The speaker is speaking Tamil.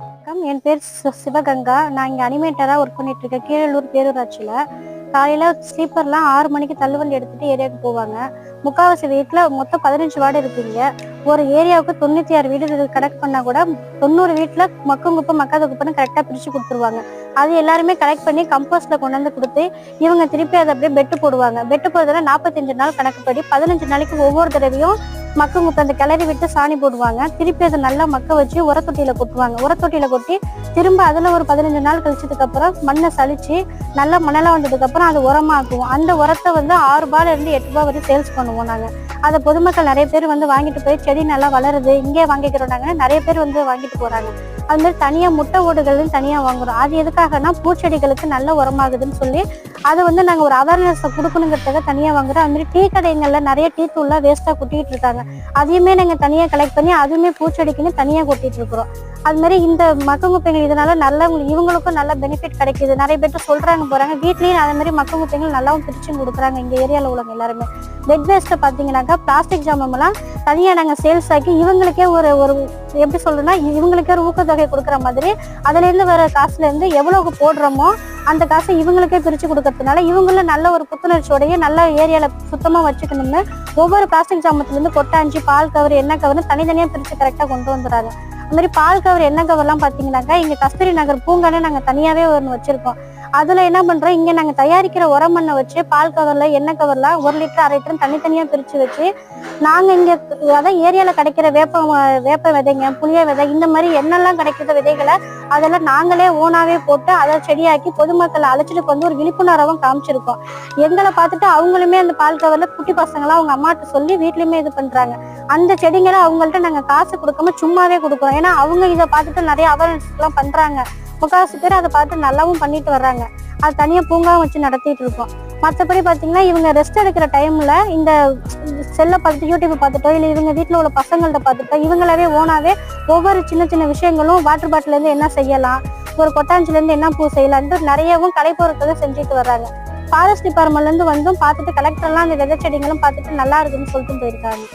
வணக்கம். என் பேர் சிவகங்கா. நான் இங்கே அனிமேட்டராக ஒர்க் பண்ணிட்டு இருக்கேன் கீழலூர் பேரூராட்சியில். காலையில் ஸ்லீப்பர்லாம் ஆறு மணிக்கு தள்ளுவண்டி எடுத்துட்டு ஏரியாவுக்கு போவாங்க. முக்காவாசி வீட்டில் மொத்தம் பதினஞ்சு வார்டு இருக்குங்க ஒரு ஏரியாவுக்கு தொண்ணூற்றி ஆறு வீடு இது கனெக்ட் பண்ணால் கூட தொண்ணூறு வீட்டில் மக்கும் குப்பை மக்காத குப்பைன்னு கரெக்டாக பிரித்து கொடுத்துருவாங்க. அது எல்லாருமே கலெக்ட் பண்ணி கம்போஸ்ட்டில் கொண்டு வந்து கொடுத்து இவங்க திருப்பி அதை அப்படியே பெட்டு போடுவாங்க. பெட்டு போடுறதுல நாற்பத்தஞ்சு நாள் கணக்குப்படி பதினஞ்சு நாளைக்கு ஒவ்வொரு தடவையும் மக்கும் குப்பை அந்த கிளறி விட்டு சாணி போடுவாங்க. திருப்பி அதை நல்லா மக்க வச்சு உரத்தொட்டியில கொட்டுவாங்க. உரத்தொட்டியில கொட்டி திரும்ப அதுல ஒரு பதினஞ்சு நாள் கழிச்சதுக்கு அப்புறம் மண்ணை சளிச்சு நல்லா மணலா வந்ததுக்கு அப்புறம் அது உரமாக்குவோம். அந்த உரத்தை வந்து ஆறு ரூபாயில இருந்து எட்டு ரூபாய் வரை சேல்ஸ் பண்ணுவோம் நாங்க. அதை பொதுமக்கள் நிறைய பேர் வந்து வாங்கிட்டு போய் செடி நல்லா வளருது இங்கே வாங்கிக்கிறோம் நாங்க நிறைய பேர் வந்து வாங்கிட்டு போறாங்க. அது மாதிரி தனியாக முட்டை ஓடுகள்னு தனியாக வாங்குறோம். அது எதுக்காகனா பூச்செடிகளுக்கு நல்ல உரமாகுதுன்னு சொல்லி அதை வந்து நாங்கள் ஒரு அவேர்னஸை கொடுக்கணுங்கிறதுக்காக தனியாக வாங்குறோம். அது மாதிரி டீ கடைங்களில் நிறைய டீ தூள்லாம் வேஸ்ட்டாக கொட்டிகிட்டு இருக்காங்க. அதையுமே நாங்கள் தனியாக கலெக்ட் பண்ணி அதுவுமே பூச்செடிக்குன்னு தனியாக கொட்டிகிட்டு இருக்கிறோம். அது மாதிரி இந்த மக்கும் குப்பைகள் இதனால நல்ல இவங்களுக்கும் நல்ல பெனிஃபிட் கிடைக்குது. நிறைய பேர் சொல்கிறாங்க போகிறாங்க வீட்லேயும் அதே மாதிரி மக்கும் குப்பைகள் நல்லாவும் பிரிச்சும் கொடுக்குறாங்க. எங்கள் ஏரியாவில் உள்ளவங்க எல்லாருமே. பெட் வேஸ்ட்டை பார்த்தீங்கன்னாக்கா பிளாஸ்டிக் ஜாமம்லாம் தனியாக நாங்கள் சேல்ஸ் ஆக்கி இவங்களுக்கே ஒரு ஒரு எப்படி சொல்றேன்னா இவங்களுக்கே ஒரு ஊக்கத்தொகை கொடுக்குற மாதிரி அதுலேருந்து வர காசுலேருந்து எவ்வளோக்கு போடுறோமோ அந்த காசை இவங்களுக்கே பிரித்து கொடுக்கறதுனால இவங்களும் நல்ல ஒரு புத்துணர்ச்சியோடைய நல்ல ஏரியாவில் சுத்தமாக வச்சுக்கணும்னு ஒவ்வொரு பிளாஸ்டிக் ஜாமத்துலேருந்து கொட்டாஞ்சி பால் கவர் எண்ணெய் கவர்னு தனித்தனியாக பிரித்து கரெக்டாக கொண்டு வந்துடுறாங்க. அது மாதிரி பால் கவர் எண்ணெய் கவர்லாம் பார்த்தீங்கன்னாக்கா இங்கே கஸ்தூரி நகர் பூங்கானே நாங்கள் தனியாகவே ஒன்று வச்சுருக்கோம். அதுல என்ன பண்றோம்? இங்க நாங்க தயாரிக்கிற உரம் மண்ணை வச்சு பால் கவர்ல எண்ணெய் கவர்லாம் ஒரு லிட்டர் அரை லிட்டர் தனித்தனியா பிரிச்சு வச்சு நாங்க இங்க அதான் ஏரியால கிடைக்கிற வேப்ப வேப்ப விதைங்க புளிய விதை இந்த மாதிரி என்னெல்லாம் கிடைக்கிற விதைகளை அதெல்லாம் நாங்களே ஓனாவே போட்டு அதை செடியாக்கி பொதுமக்களை அழைச்சிட்டு வந்து ஒரு விழிப்புணர்வும் காமிச்சிருக்கோம். எங்களை பார்த்துட்டு அவங்களுமே அந்த பால் கவர்ல குட்டி பசங்களாம் அவங்க அம்மாட்ட சொல்லி வீட்லயுமே இது பண்றாங்க. அந்த செடிங்களை அவங்கள்ட்ட நாங்க காசு கொடுக்காம சும்மாவே கொடுக்குறோம். ஏன்னா அவங்க இதை பார்த்துட்டு நிறைய அவேர்னஸ் எல்லாம் பண்றாங்க. முக்காசு பேர் அதை பார்த்து நல்லாவும் பண்ணிட்டு வர்றாங்க. அது தனியாக பூங்காவும் வச்சு நடத்திட்டு இருக்கோம். மற்றபடி பார்த்தீங்கன்னா இவங்க ரெஸ்ட் எடுக்கிற டைம்ல இந்த செல்லை பார்த்துட்டு யூடியூப் பார்த்துட்டோ இல்லை இவங்க வீட்டில் உள்ள பசங்கள்ட்ட பார்த்துட்டோ இவங்களாவே ஓனாவே ஒவ்வொரு சின்ன சின்ன விஷயங்களும் வாட்டர் பாட்டிலேருந்து என்ன செய்யலாம் ஒரு கொட்டாஞ்சிலேருந்து என்ன பூ செய்யலான்ட்டு நிறையவும் கலைப்பொருட்களை செஞ்சுட்டு வர்றாங்க. ஃபாரஸ்ட் டிபார்ட்மெண்ட்லேருந்து வந்தும் பார்த்துட்டு கலெக்டர்லாம் அந்த விதை செடிங்களும் பார்த்துட்டு நல்லா இருக்குன்னு சொல்லிட்டு போயிருக்காங்க.